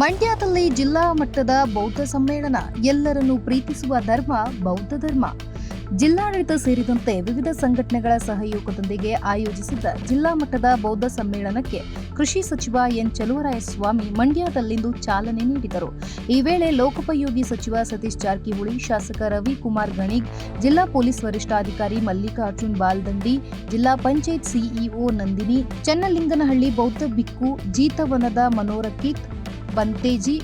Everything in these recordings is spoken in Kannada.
ಮಂಡ್ಯದಲ್ಲಿ ಜಿಲ್ಲಾ ಮಟ್ಟದ ಬೌದ್ಧ ಸಮ್ಮೇಳನ, ಎಲ್ಲರನ್ನೂ ಪ್ರೀತಿಸುವ ಧರ್ಮ, ಬೌದ್ಧ ಧರ್ಮ. ಜಿಲ್ಲಾಡಳಿತ ಸೇರಿದಂತೆ ವಿವಿಧ ಸಂಘಟನೆಗಳ ಸಹಯೋಗದೊಂದಿಗೆ ಆಯೋಜಿಸಿದ್ದ ಜಿಲ್ಲಾ ಮಟ್ಟದ ಬೌದ್ಧ ಸಮ್ಮೇಳನಕ್ಕೆ ಕೃಷಿ ಸಚಿವ ಎನ್. ಚಲುವರಾಯಸ್ವಾಮಿ ಮಂಡ್ಯದಲ್ಲಿಂದು ಚಾಲನೆ ನೀಡಿದರು. ಈ ವೇಳೆ ಲೋಕೋಪಯೋಗಿ ಸಚಿವ ಸತೀಶ್ ಜಾರಕಿಹೊಳಿ, ಶಾಸಕ ರವಿಕುಮಾರ್ ಗಣಿಗ್, ಜಿಲ್ಲಾ ಪೊಲೀಸ್ ವರಿಷ್ಠಾಧಿಕಾರಿ ಮಲ್ಲಿಕಾರ್ಜುನ್ ಬಾಲ್ದಂಡಿ, ಜಿಲ್ಲಾ ಪಂಚಾಯತ್ ಸಿಇಒ ನಂದಿನಿ, ಚನ್ನಲಿಂಗನಹಳ್ಳಿ ಬೌದ್ಧ ಬಿಕ್ಕು ಜೀತವನದ ಮನೋರಕಿತ್ बनतेजी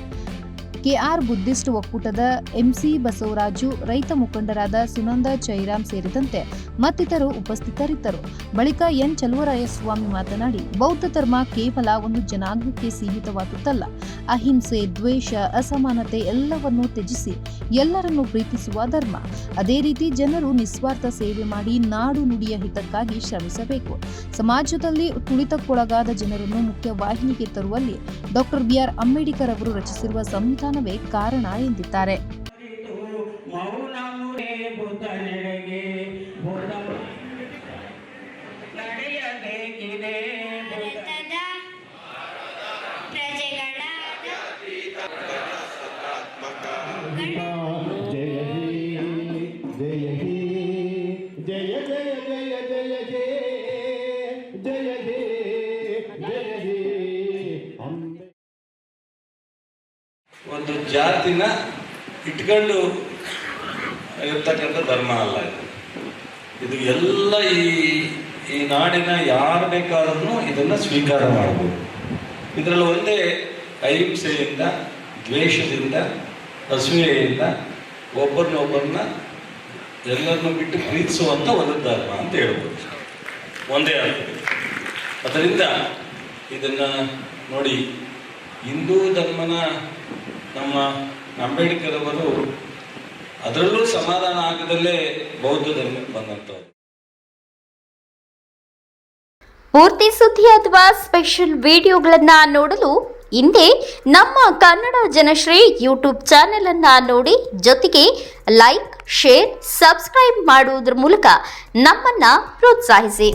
ಕೆಆರ್ ಬುದ್ಧಿಸ್ಟ್ ಒಕ್ಕೂಟದ ಎಂಸಿ ಬಸವರಾಜು, ರೈತ ಮುಖಂಡರಾದ ಸುನಂದ ಚೈರಾಮ್ ಸೇರಿದಂತೆ ಮತ್ತಿತರರು ಉಪಸ್ಥಿತರಿದ್ದರು. ಬಳಿಕ ಎನ್ ಚಲುವರಾಯಸ್ವಾಮಿ ಮಾತನಾಡಿ, ಬೌದ್ಧ ಧರ್ಮ ಕೇವಲ ಒಂದು ಜನಾಂಗಕ್ಕೆ ಸೀಮಿತವಾದುದಲ್ಲ. ಅಹಿಂಸೆ, ದ್ವೇಷ, ಅಸಮಾನತೆ ಎಲ್ಲವನ್ನೂ ತ್ಯಜಿಸಿ ಎಲ್ಲರನ್ನೂ ಪ್ರೀತಿಸುವ ಧರ್ಮ. ಅದೇ ರೀತಿ ಜನರು ನಿಸ್ವಾರ್ಥ ಸೇವೆ ಮಾಡಿ ನಾಡು ನುಡಿಯ ಹಿತಕ್ಕಾಗಿ ಶ್ರಮಿಸಬೇಕು. ಸಮಾಜದಲ್ಲಿ ತುಳಿತಕ್ಕೊಳಗಾದ ಜನರನ್ನು ಮುಖ್ಯವಾಹಿನಿಗೆ ತರುವಲ್ಲಿ ಡಾಕ್ಟರ್ ಬಿಆರ್ ಅಂಬೇಡ್ಕರ್ ಅವರು ರಚಿಸಿರುವ ಸಂವಿಧಾನವೇ ಕಾರಣ ಎಂದಿದ್ದಾರೆ ಅರಿತು ಮೌನಮುನೇ ಬುದ್ಧನೆಡೆಗೆ ಬುದ್ಧ ನಡೆಯಬೇಕಿದೆ ಬುದ್ಧ ಭಾರತದ ಪ್ರಜೆಗಳ ಜಯ ಹೇ ಜಯ ಹೇ ಜಯ ಜಯ ಜಯ ಜಯ ಹೇ ಜಯ ಹೇ ಜಯ ಒಂದು ಜಾತಿನ ಇಟ್ಕೊಂಡು ಇರ್ತಕ್ಕಂಥ ಧರ್ಮ ಅಲ್ಲ ಇದು. ಇದು ಎಲ್ಲ ಈ ಈ ನಾಡಿನ ಯಾರು ಬೇಕಾದ್ರೂ ಇದನ್ನು ಸ್ವೀಕಾರ ಮಾಡ್ಬೋದು. ಇದರಲ್ಲಿ ಒಂದೇ ಅಹಿಂಸೆಯಿಂದ, ದ್ವೇಷದಿಂದ, ಅಸೂಯೆಯಿಂದ ಒಬ್ಬರನ್ನೊಬ್ಬರನ್ನ ಎಲ್ಲರನ್ನು ಬಿಟ್ಟು ಪ್ರೀತಿಸುವಂಥ ಒಂದು ಧರ್ಮ ಅಂತ ಹೇಳ್ಬೋದು. ಒಂದೇ ಅರ್ಥ. ಅದರಿಂದ ಇದನ್ನು ನೋಡಿ ಹಿಂದೂ ಧರ್ಮನ ನಮ್ಮ ಅಂಬೇಡ್ಕರ್ ಅವರು ಅದರಲ್ಲೂ ಸಮಾಧಾನ ಆಗದಲ್ಲೇ ಬೌದ್ಧ ಧರ್ಮಕ್ಕೆ ಬಂದಂಥವ್ರು. ಪೂರ್ತಿ ಸುದ್ದಿ ಅಥವಾ ಸ್ಪೆಷಲ್ ವಿಡಿಯೋಗಳನ್ನ ನೋಡಲು ಹಿಂದೆ ನಮ್ಮ ಕನ್ನಡ ಜನಶ್ರೀ ಯೂಟ್ಯೂಬ್ ಚಾನೆಲ್ ಅನ್ನ ನೋಡಿ ಜೊತೆಗೆ ಲೈಕ್, ಶೇರ್, ಸಬ್ಸ್ಕ್ರೈಬ್ ಮಾಡುವುದರ ಮೂಲಕ ನಮ್ಮನ್ನ ಪ್ರೋತ್ಸಾಹಿಸಿ.